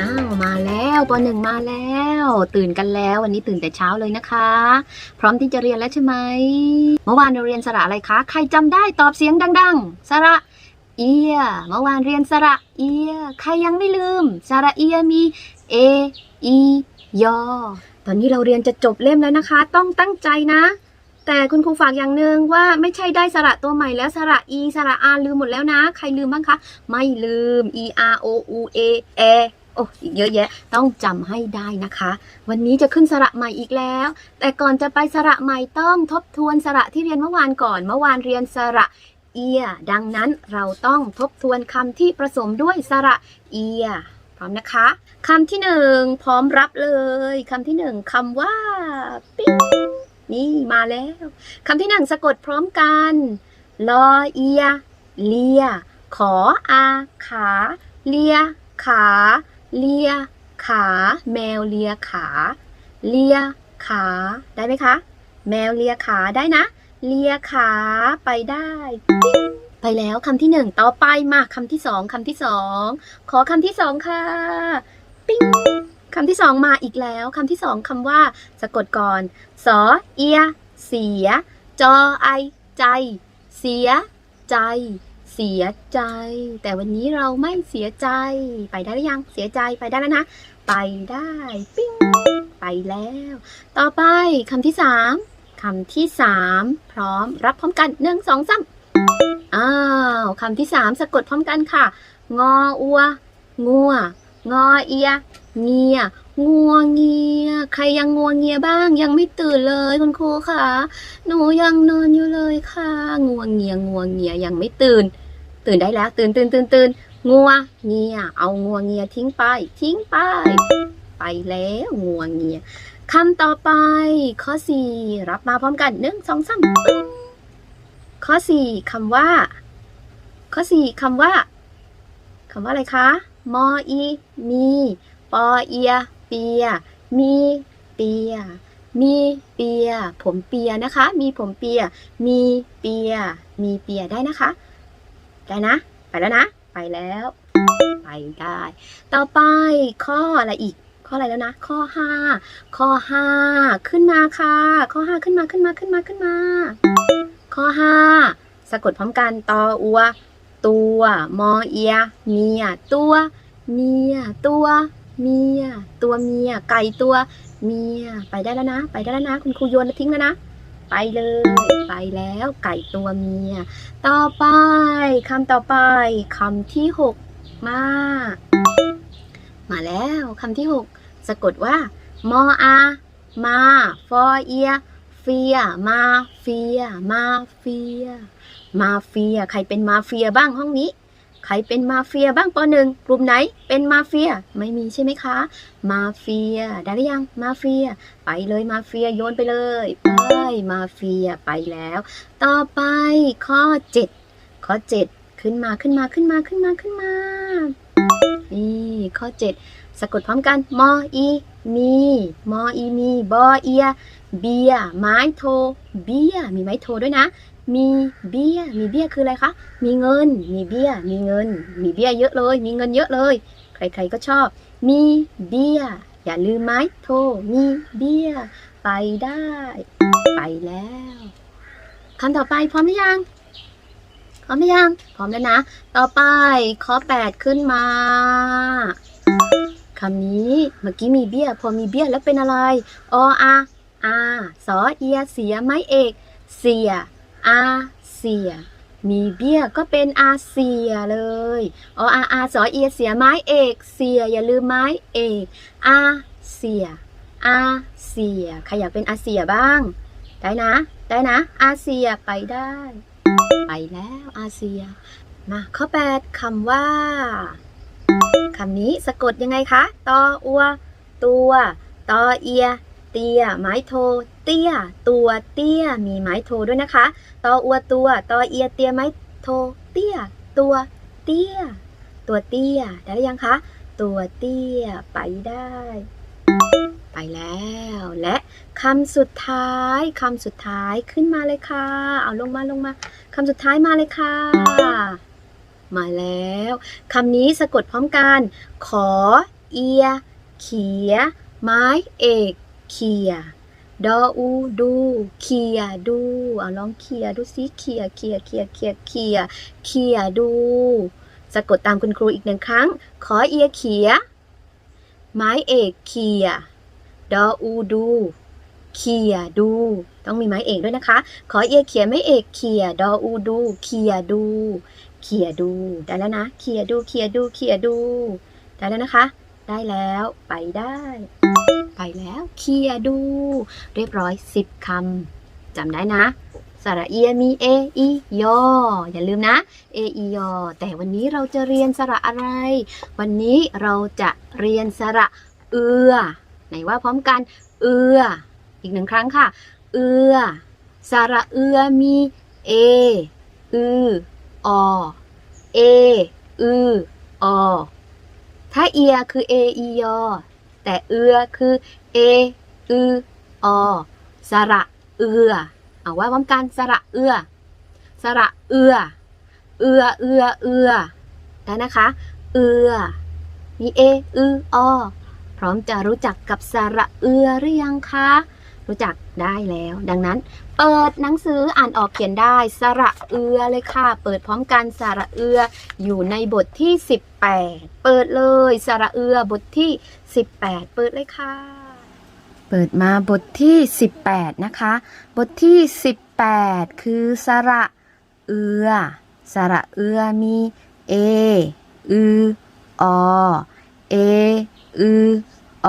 อ้าวมาแล้วปหนึ่งมาแล้ว ตื่นกันแล้ว วันนี้ตื่นแต่เช้าเลยนะคะ พร้อมที่จะเรียนแล้วใช่ไหมเมื่อวานเราเรียนสระอะไรคะ ใครจำได้ตอบเสียงดัง ๆ สระเอียเมื่อวานเรียนสระเอียใครยังไม่ลืม สระเอียมีเออียอตอนนี้เราเรียนจะจบเล่มแล้วนะคะ ต้องตั้งใจนะ แต่คุณครูฝากอย่างหนึ่งว่าไม่ใช่ได้สระตัวใหม่แล้วสระอีสระอาลืมหมดแล้วนะ ใครลืมบ้างคะ ไม่ลืม e r o u a e โอ้เยอะแยะต้องจำให้ได้นะคะ วันนี้จะขึ้นสระใหม่อีกแล้ว แต่ก่อนจะไปสระใหม่ต้องทบทวนสระที่เรียนเมื่อวานก่อน เมื่อวานเรียนสระเอีย ดังนั้นเราต้องทบทวนคำที่ผสมด้วยสระเอีย พร้อมนะคะคำที่หนึ่งพร้อมรับเลยคำที่หนึ่งคำว่าปิ๊ง นี่มาแล้วคำที่หนึ่งสะกดพร้อมกัน ลอเอีย เลีย ขออา ขา เลีย ขา เลีย ขา แมวเลียขา เลีย ขา ได้ไหมคะ แมวเลียขาได้นะ เลียขาไปได้ ไปแล้วคำที่หนึ่งต่อไปมาคำที่สองคำที่สอง ขอคำที่สองค่ะ ปิ๊งคำที่สองมาอีกแล้ว คำที่สองคำว่า สะกดก่อน สอเอีย เสีย จอไอ ใจ เสีย ใจ เสียใจ แต่วันนี้เราไม่เสียใจ ไปได้หรือยังเสียใจไปได้แล้วนะ ไปได้ปิ้งไปแล้ว ต่อไปคำที่สามคำที่สามพร้อมรับพร้อมกันหนึ่งสองสามอ้าวคำที่สามสะกดพร้อมกันค่ะ งออัว งัว งอเอีย เงีย งัวเงีย ใครยังงัวเงียบ้าง ยังไม่ตื่นเลยคุณครูค่ะ หนูยังนอนอยู่เลยค่ะงัวเงียงัวเงียยังไม่ตื่น ตื่นได้แล้ว ตื่นตื่นตื่นตื่นงัวเงีย เอางัวเงียทิ้งไป ทิ้งไป ไปแล้วงัวเงียคำต่อไป ข้อสี่รับมาพร้อมกันหนึ่งสองสามปึ้งข้อสี่คำว่า ข้อสี่คำว่าคำว่าอะไรคะมออีมีปอเอีย เปีย มีเปีย มีเปีย ผมเปียนะคะ มีผมเปีย มีเปีย มีเปียได้นะคะ ได้นะ ไปแล้วนะ ไปแล้ว ไปได้ ต่อไปข้ออะไรอีกข้ออะไรแล้วนะ ข้อห้าข้อห้าขึ้นมาค่ะ ข้อห้าขึ้นมาขึ้นมาขึ้นมาขึ้นมา ข้อห้าสะกดพร้อมกันตออัว ตัว มอเอีย เมีย ตัว เมีย ตัว เมีย ตัวเมีย ไก่ตัวเมีย ไปได้แล้วนะ ไปได้แล้วนะ คุณครูโยนแล้วทิ้งแล้วนะ ไปเลย ไปแล้ว ไก่ตัวเมีย ต่อไปคำต่อไปคำที่หกมา มาแล้วคำที่หกสะกดว่ามออามาฟอเอียเฟีย มาเฟีย มาเฟีย มาเฟีย ใครเป็นมาเฟียบ้างห้องนี้ ใครเป็นมาเฟียบ้างปหนึ่งกลุ่มไหนเป็นมาเฟียไม่มีใช่ไหมคะ มาเฟียได้หรือยังมาเฟีย ไปเลยมาเฟียโยนไปเลยไปมาเฟียไปแล้ว ต่อไปข้อเจ็ดข้อเจ็ดขึ้นมาขึ้นมาขึ้นมาขึ้นมาขึ้นมานี่ข้อเจ็ดสะกดพร้อมกันมอี มีมออีมีบอเอีย เบีย ไม้โท เบีย มีไม้โทด้วยนะ มีเบีย มีเบียคืออะไรคะ มีเงิน มีเบีย มีเงิน มีเบียเยอะเลย มีเงินเยอะเลย ใครๆก็ชอบ มีเบีย อย่าลืมไม้โท มีเบีย ไปได้ ไปแล้วคำต่อไปพร้อมหรือยัง พร้อมหรือยัง พร้อมแล้วนะ ต่อไปข้อแปดขึ้นมา คำนี้เมื่อกี้มีเบี้ย พอมีเบี้ยแล้วเป็นอะไร ออาอาสอเอียเสียไม้เอก เสีย อาเสีย มีเบี้ยก็เป็นอาเซียเลย ออาอาสอเอียเสียไม้เอก เสียอย่าลืมไม้เอก อาเซีย อาเซีย ใครอยากเป็นอาเซียบ้าง ได้นะ ได้นะ อาเซียไปได้ ไปแล้วอาเซีย มาข้อแปดคำว่า คำนี้สะกดยังไงคะ ตออัว ตัว ตอเอีย เตีย ไม้โท เตี้ย ตัว เตี้ย มีไม้โทด้วยนะคะ ตออัว ตัว ตอเอีย เตีย ไม้โท เตี้ย ตัว เตี้ย ตัวเตี้ย ได้หรือยังคะ ตัวเตี้ย ไปได้ ไปแล้ว และคำสุดท้ายคำสุดท้ายขึ้นมาเลยค่ะ เอาลงมาลงมาคำสุดท้ายมาเลยค่ะ มาแล้วคำนี้สะกดพร้อมกัน ขอ เอีย เขีย ไม้เอก เขีย ดออูดูเขียดูเอาลองเขียดูสิเขียเขียเขียเขียเขียเขียดู สะกดตามคุณครูอีกหนึ่งครั้ง ขอเอียเขีย ไม้เอกเขีย ดออูดูเขียดู ต้องมีไม้เอกด้วยนะคะ ขอเอียเขียไม้เอกเขียดออูดูเขียดู เขียดูได้แล้วนะเขียดูเขียดูเขียดู ได้แล้วนะคะ ได้แล้วไปได้ ไปแล้วเขียดู เรียบร้อยสิบคำจำได้นะสระเอียมีเออียออย่าลืมนะเออียอแต่วันนี้เราจะเรียนสระอะไร วันนี้เราจะเรียนสระเอือไหนว่าพร้อมกันเอืออีกหนึ่งครั้งค่ะ เอือสระเอือมีเออือ อ เอ อือ อ ถ้าเอียคือเออียอ แต่เอือคือเอ อือ อ สระเอือ เอาไว่าพร้อมกันสระเอือ สระเอือ เอือ เอือ เอือ ได้นะคะ เอือ มีเอ อือ อ พร้อมจะรู้จักกับสระเอือหรือยังคะ รู้จักได้แล้ว ดังนั้น เปิดหนังสืออ่านออกเขียนได้สระเอือเลยค่ะ เปิดพร้อมกันสระเอืออยู่ในบทที่ 18 เปิดเลยสระเอือบทที่ 18 เปิดเลยค่ะ เปิดมาบทที่ 18 นะคะ บทที่ 18 คือสระเอือสระเอือมีเออืออเออืออ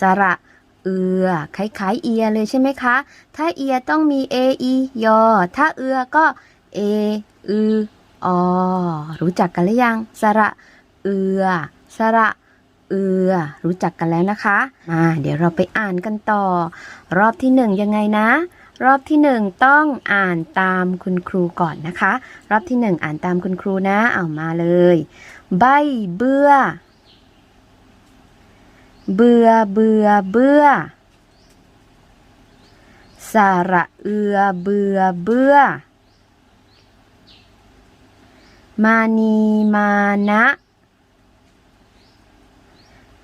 สระเเอือคล้ายๆเอียเลยใช่ไหมคะ ถ้าเอียต้องมีเออียอ ถ้าเอือก็เออืออรู้จักกันหรือยัง สระเอือ สระเอือ รู้จักกันแล้วนะคะ มาเดี๋ยวเราไปอ่านกันต่อ รอบที่หนึ่งยังไงนะ รอบที่หนึ่งต้องอ่านตามคุณครูก่อนนะคะ รอบที่หนึ่งอ่านตามคุณครูนะ เอามาเลย ใบเบื่อ เบื่อเบื่อเบื่อ สาระเอือเบื่อเบื่อ มานีมานะ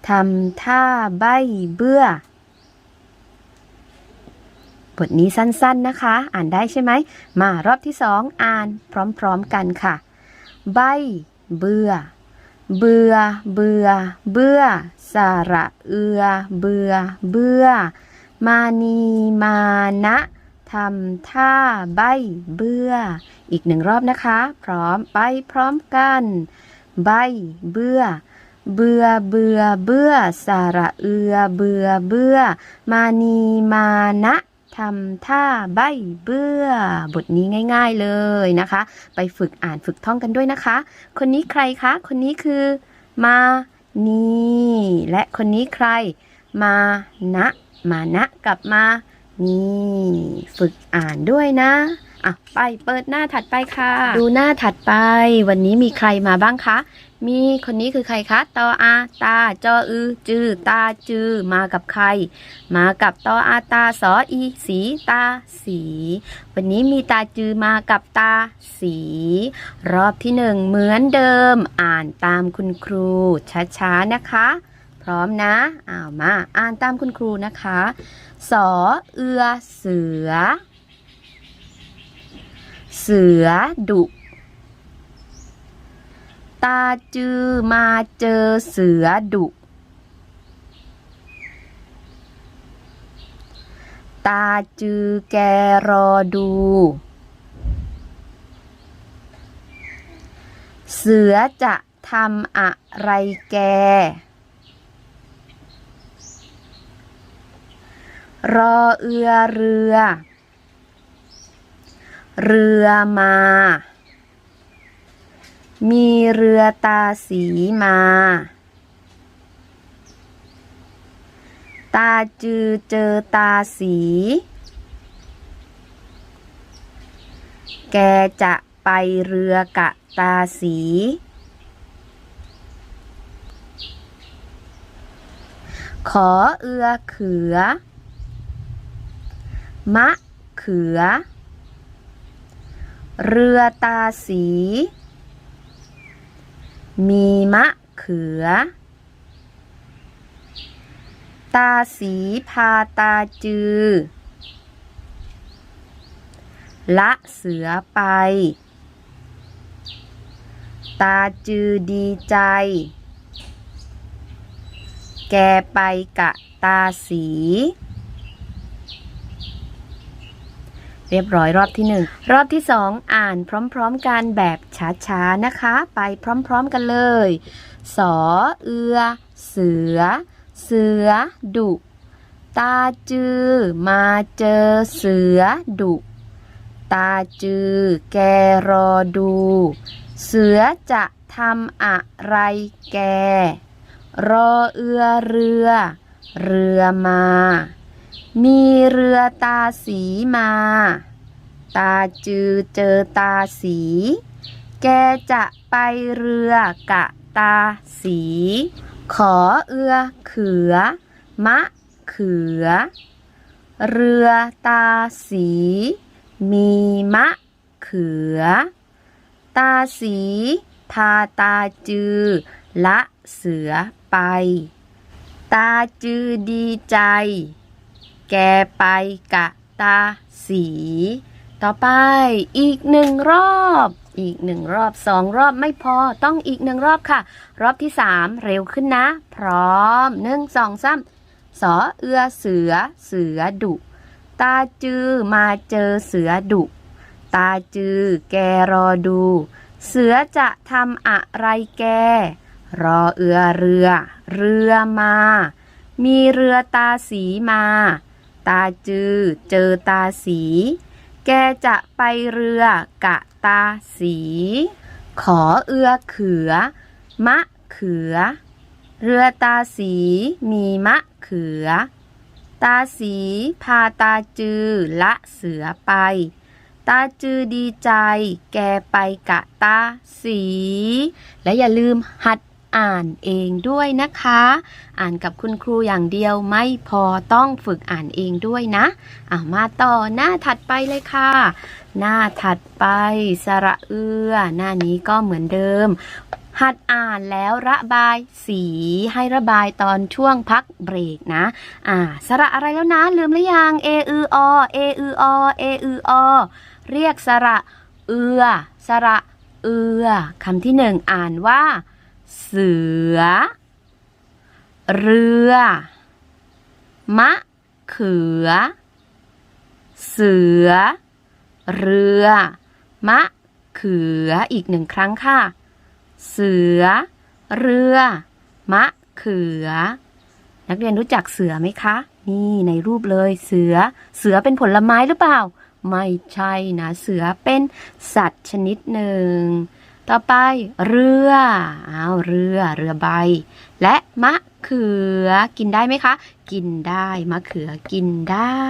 ทำท่าใบเบื่อบทนี้สั้นๆนะคะ อ่านได้ใช่ไหม มารอบที่สองอ่านพร้อมๆกันค่ะ ใบเบื่อ เบื่อ เบื่อ เบื่อ สระเอือ เบื่อ เบื่อ มานีมานะทำท่าใบเบื่อ อีกหนึ่งรอบนะคะ พร้อมไปพร้อมกัน ใบเบื่อ เบื่อ เบื่อ เบื่อ สระเอือ เบื่อ เบื่อ มานีมานะ ทำท่าใบเบื่อบทนี้ง่าย ๆเลยนะคะ ไปฝึกอ่านฝึกท่องกันด้วยนะคะ คนนี้ใครคะ คนนี้คือ มานีและคนนี้ใคร มานะมานะกับมานี่ฝึกอ่านด้วยนะอะไปเปิดหน้าถัดไปค่ะ ดูหน้าถัดไป วันนี้มีใครมาบ้างคะ มีคนนี้คือใครคะตออาตาจออือจือตาจือมากับใคร มากับตออาตาสออีสีตาสี วันนี้มีตาจือมากับตาสี รอบที่หนึ่งเหมือนเดิม อ่านตามคุณครูช้าๆนะคะ พร้อมนะอ้าวมาอ่านตามคุณครูนะคะสอเอือเสือ เสือดุ ตาจือมาเจอเสือดุ ตาจือแกรอดู เสือจะทำอะไรแก รอเอือเรือ เรือมา มีเรือตาสีมา ตาจือเจอตาสี แกจะไปเรือกะตาสี ขอเอือเขือ มะเขือ เรือตาสี มีมะเขือ ตาสีพาตาจือ ละเสือไป ตาจือดีใจ แกไปกะตาสี เรียบร้อยรอบที่หนึ่งรอบที่สองอ่านพร้อมๆกันแบบช้าๆนะคะ ไปพร้อมๆกันเลย สอเอือ เสือ เสือ ดุ ตาจือ มาเจอเสือ ดุ ตาจือ แกรอดู เสือจะทำอะไรแก รอเอือเรือ เรือมา มีเรือตาสีมา ตาจือเจอตาสี แกจะไปเรือกะตาสี ขอเอือเขือ มะเขือ เรือตาสี มีมะเขือ ตาสีพาตาจือ ละเสือไป ตาจือดีใจ แกไปกะตาสี ต่อไปอีกหนึ่งรอบ อีกหนึ่งรอบสองรอบไม่พอต้องอีกหนึ่งรอบค่ะ รอบที่สามเร็วขึ้นนะ พร้อมหนึ่งสองสามสอเอือเสือเสือดุ ตาจือมาเจอเสือดุ ตาจือแกรอดู เสือจะทำอะไรแก รอเอือเรือ เรือมา มีเรือตาสีมา ตาจือ เจอตาสี แกจะไปเรือกะตาสี ขอเอือเขือ มะเขือ เรือตาสีมีมะเขือ ตาสีพาตาจือละเสือไป ตาจือดีใจ แกไปกะตาสี และอย่าลืมหัด อ่านเองด้วยนะคะ อ่านกับคุณครูอย่างเดียวไม่พอต้องฝึกอ่านเองด้วยนะอะมาต่อหน้าถัดไปเลยค่ะ หน้าถัดไปสระเอือ หน้านี้ก็เหมือนเดิมหัดอ่านแล้วระบายสีให้ระบายตอนช่วงพักเบรกนะ อ่า สระอะไรแล้วนะ ลืมหรือยัง เออืออ เออืออ เออืออ เรียกสระเอือ สระเอือคำที่หนึ่งอ่านว่า เสือ เรือ มะเขือ เสือ เรือ มะเขืออีกหนึ่งครั้งค่ะ เสือ เรือ มะเขือ นักเรียนรู้จักเสือไหมคะ นี่ในรูปเลยเสือ เสือเป็นผลไม้หรือเปล่า ไม่ใช่นะ เสือเป็นสัตว์ชนิดหนึ่ง ต่อไปเรืออ้าวเรือเรือใบ และมะเขือกินได้ไหมคะ กินได้มะเขือกินได้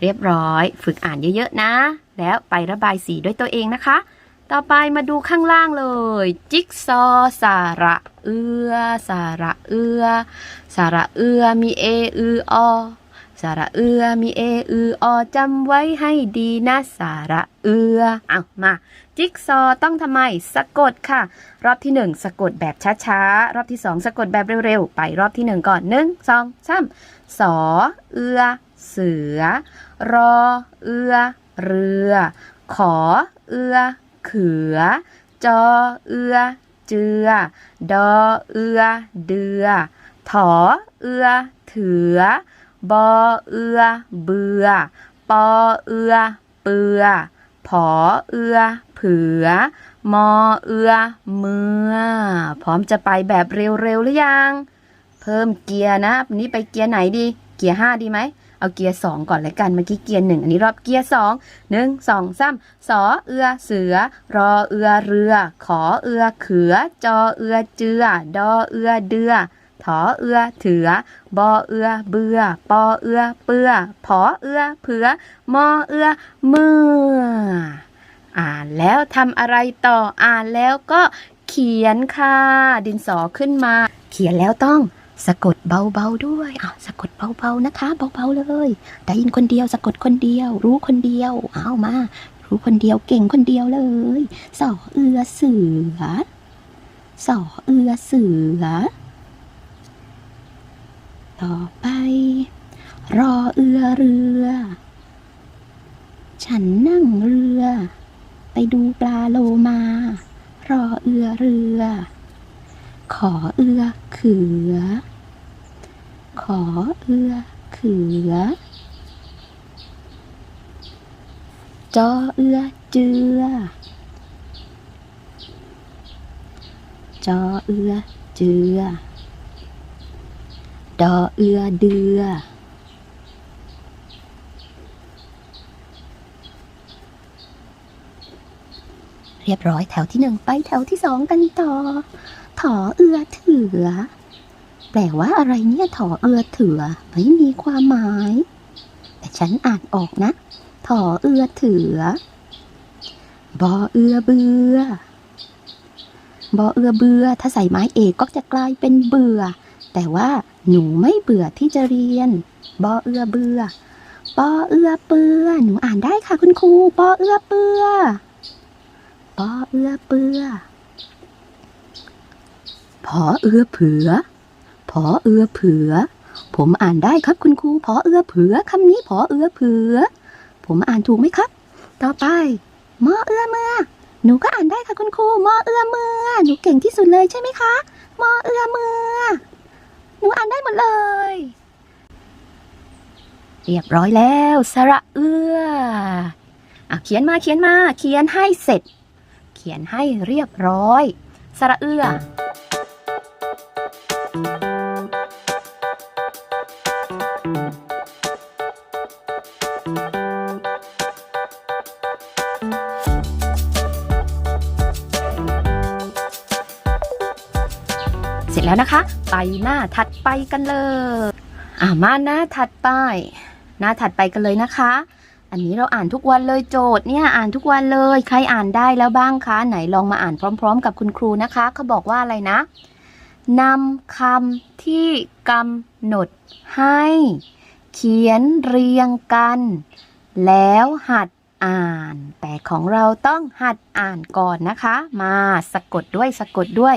เรียบร้อย ฝึกอ่านเยอะๆนะ แล้วไประบายสีด้วยตัวเองนะคะ ต่อไปมาดูข้างล่างเลย จิ๊กซอสาระเอือสาระเอือสาระเอือมีเออืออสาระเอือมีเออืออจำไว้ให้ดีนะสาระเอือเอามา จิ๊กซอต้องทำไม สะกดค่ะ รอบที่หนึ่งสะกดแบบช้าๆ รอบที่สองสะกดแบบเร็วๆ ไปรอบที่หนึ่งก่อนหนึ่งสองสามสอเอือ เสือ รอ เอือ เรือ ขอ เอือ เขือ จอ เอือ เจือ ดอ เอือ เดือ ถอ เอือ เถือ บอ เอือ เบือ ปอ เอือ เปือ ผอเอือ เผือ มอเอือ เมือ พร้อมจะไปแบบเร็วๆหรือยัง เพิ่มเกียร์นะวันนี้ไปเกียร์ไหนดี เกียร์ห้าดีไหม เอาเกียร์สองก่อนเลยกัน เมื่อกี้เกียร์หนึ่งอันนี้รอบเกียร์สอง หนึ่งสองสามสอเอือ เสือ รอเอือ เรือ ขอเอือ เขือ จอเอือ เจือ ดอเอือ เดือ ถอเอือเถือบอเอือเบือปอเอือเปือผอเอือเผือมอเอือเมื่ออ่านแล้วทำอะไรต่ออ่านแล้วก็เขียนค่ะ ดินสอขึ้นมา เขียนแล้วต้องสะกดเบาๆด้วยอะสะกดเบาๆนะคะ เบาๆเลยได้ยินคนเดียวสะกดคนเดียว รู้คนเดียวเอามารู้คนเดียวเก่งคนเดียวเลยสอเอือเสือสอเอือเสือ ต่อไป รอเอือเรือ ฉันนั่งเรือ ไปดูปลาโลมา รอเอือเรือ ขอเอือเขือ ขอเอือเขือ จอเอือเจือ จอเอือเจือ ดอเอือเดือ เรียบร้อยแถวที่หนึ่งไปแถวที่สองกันต่อ ถอเอือเถือ แปลว่าอะไรเนี่ยถอเอือเถือ ไม่มีความหมาย แต่ฉันอ่านออกนะ ถอเอือเถือบอเอือเบือบอเอือเบือ ถ้าใส่ไม้เอกก็จะกลายเป็นเบื่อ แต่ว่าหนูไม่เบื่อที่จะเรียน บอเอือเบือปอเอือเปือ หนูอ่านได้ค่ะคุณครู ปอเอือเปือ ปอเอือเปือพอเอือเผือพอเอือเผือ ผมอ่านได้ครับคุณครูพอเอือเผือคำนี้พอเอือเผือ ผมอ่านถูกไหมครับ ต่อไปมอเอือเมือ หนูก็อ่านได้ค่ะคุณครู มอเอือเมือ หนูเก่งที่สุดเลยใช่ไหมคะ มอเอือเมือ หนูอ่านได้หมดเลย เรียบร้อยแล้วสระเอืออะเขียนมาเขียนมา เขียนให้เสร็จ เขียนให้เรียบร้อย สระเอือ แล้วนะคะ ไปหน้าถัดไปกันเลยอ่ามาหน้าถัดไป หน้าถัดไปกันเลยนะคะ อันนี้เราอ่านทุกวันเลยโจทย์เนี่ยอ่านทุกวันเลย ใครอ่านได้แล้วบ้างคะ ไหนลองมาอ่านพร้อม ๆ กับคุณครูนะคะเขาบอกว่าอะไรนะนำคำที่กำหนดให้ เขียนเรียงกัน แล้วหัดอ่าน แต่ของเราต้องหัดอ่านก่อนนะคะ มาสะกดด้วยสะกดด้วย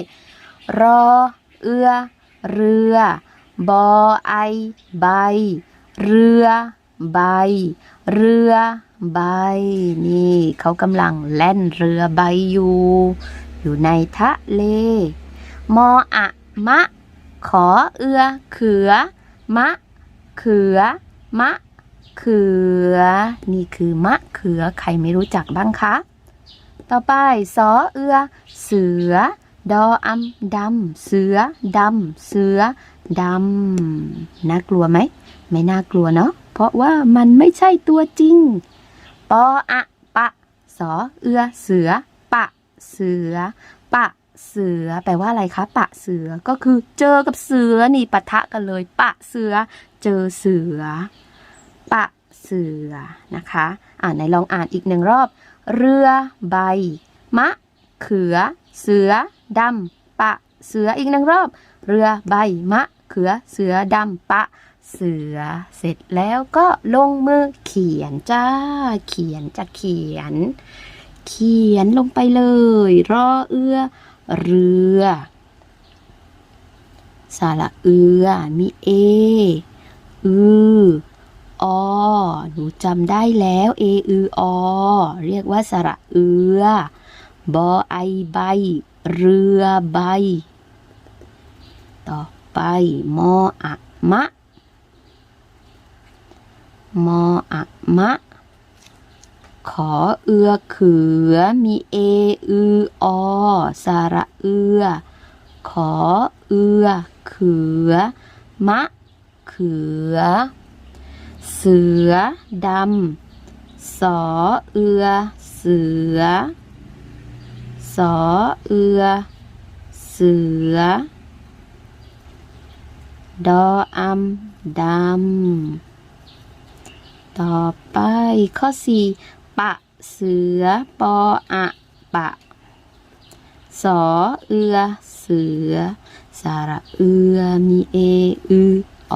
รอ เอือ เรือ บอไอ ใบ เรือ ใบ เรือ ใบ นี่เขากำลังแล่นเรือใบอยู่ อยู่ในทะเล มออะมะ ขอเอือ เขือ มะ เขือ มะ เขือ นี่คือมะเขือ ใครไม่รู้จักบ้างคะ ต่อไปสอเอือ เสือ ดออำดำเสือดำเสือดำน่ากลัวไหม ไม่น่ากลัวเนาะเพราะว่ามันไม่ใช่ตัวจริง ปออะปะ สอเอือเสือ ปะ เสือ ปะ เสือ แปลว่าอะไรคะ ปะเสือก็คือเจอกับเสือนี่ปะทะกันเลย ปะเสือ เจอเสือ ปะเสือนะคะ อ่านไหนลองอ่านอีกหนึ่งรอบ เรือใบ มะ เขือ เสือ ดำปะ เสืออีกหนึ่งรอบ เรือใบมะ เขือเสือดำปะ เสือเสร็จแล้วก็ลงมือเขียนจ้า เขียนจะเขียน เขียนลงไปเลย รอเอือ เรือสระเอือ มีเอ อือ อ หนูจำได้แล้ว เอ อือ อ เรียกว่าสระเอือ บอไอใบ เรือใบ ต่อไป มออะมะ มออะมะ ขอเอือเขือ มีเอ อืออสระเอือ ขอเอือเขือ มะ เขือ เสือดำสอเอือ เสือ สอเอือ เสือ ดออำดำ ต่อไปข้อสี่ปะเสือ ปออะปะ สอเอือ เสือ สระเอือ มีเอ อืออ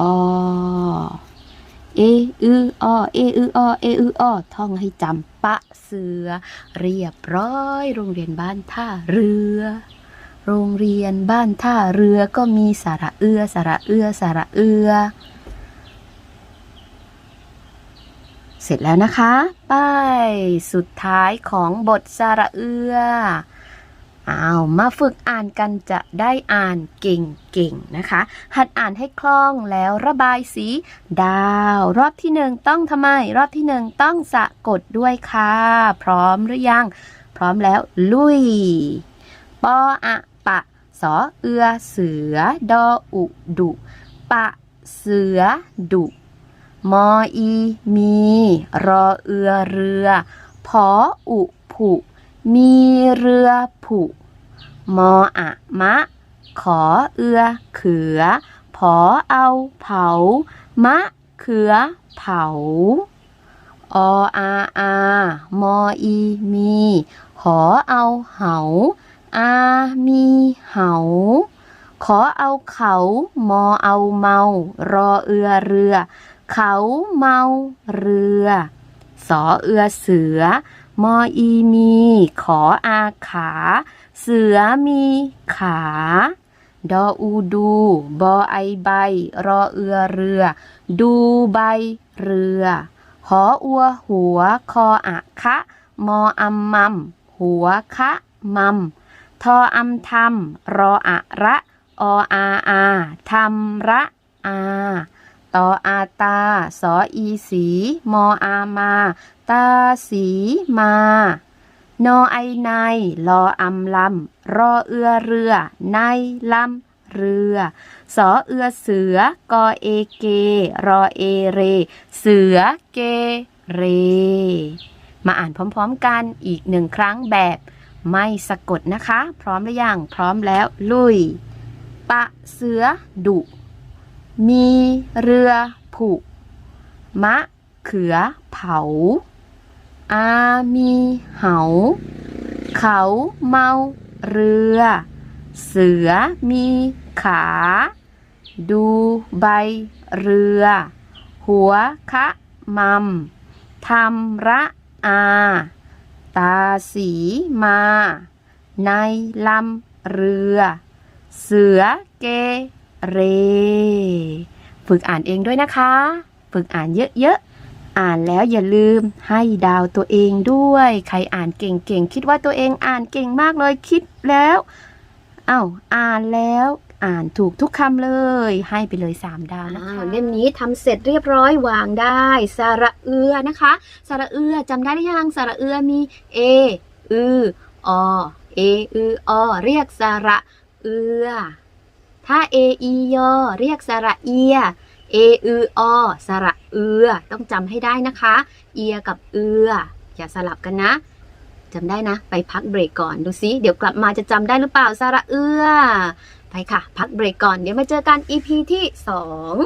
เอ อืออเอ อืออเอ อืออท่องให้จำ ปะเสือ เรียบร้อย โรงเรียนบ้านท่าเรือ โรงเรียนบ้านท่าเรือก็มีสระเอือสระเอือสระเอือ เสร็จแล้วนะคะ ไป สุดท้ายของบทสระเอือ อามาฝึกอ่านกันจะได้อ่านเก่งๆนะคะ หัดอ่านให้คล่องแล้วระบายสี ดาว รอบที่หนึ่งต้องทำไม รอบที่หนึ่งต้องสะกดด้วยค่ะ พร้อมหรือยัง พร้อมแล้วลุย ปออะปะ สอเอือเสือ ดออุดุ ปะเสือดุมออีมี รอเอือเรือ พออุผุ มีเรือผุ มออะมะ ขอเอือเขือพอเอาเผา มะเขือเผา ออาอามออีมี หอเอาเหา อามีเหา ขอเอาเขา มอเอาเมา รอเอือเรือ เขาเมาเรือ สอเอือเสือ มออีมี ขออาขา เสือมีขา ดออูดู บอไอใบ รอเอือเรือ ดูใบเรือ หออัวหัว คออะคะ มออัมมัม หัวคะมัม ทออัมทำรออะระ ออาอาทำระอาตออาตา สออีสี มออามา ตาสีมา นอไอในลออำลำรอเอือเรือ ในลำเรือ สอเอือเสือกอเอเก รอเอเร เสือเกเร มาอ่านพร้อมๆกันอีกหนึ่งครั้งแบบไม่สะกดนะคะ พร้อมหรือยังพร้อมแล้วลุย ปะเสือดุ มีเรือผุมะเขือเผา อามีเหา เขาเมาเรือ เสือมีขา ดูใบเรือ หัวคะมัมทำระอา ตาสีมา ในลำเรือ เสือเกเร ฝึกอ่านเองด้วยนะคะ ฝึกอ่านเยอะๆ อ่านแล้วอย่าลืมให้ดาวตัวเองด้วย ใครอ่านเก่งๆ คิดว่าตัวเองอ่านเก่งมากเลยคิดแล้วเอ้าอ่านแล้วอ่านถูกทุกคำเลย ให้ไปเลย 3 ดาวนะคะเล่มนี้ทำเสร็จเรียบร้อยวางได้ สระเอือนะคะ สระเอือจำได้หรือยังสระเอือมี เอ อืออเออืออเรียกสระเอือถ้าเออียอเรียกสระเอีย เออืออสระเอือ ต้องจำให้ได้นะคะ เอียกับเอือ อย่าสลับกันนะจำได้นะ ไปพักเบรกก่อน ดูซิเดี๋ยวกลับมาจะจำได้หรือเปล่าสระเอือ ไปค่ะ พักเบรกก่อน เดี๋ยวมาเจอกัน EP ที่ 2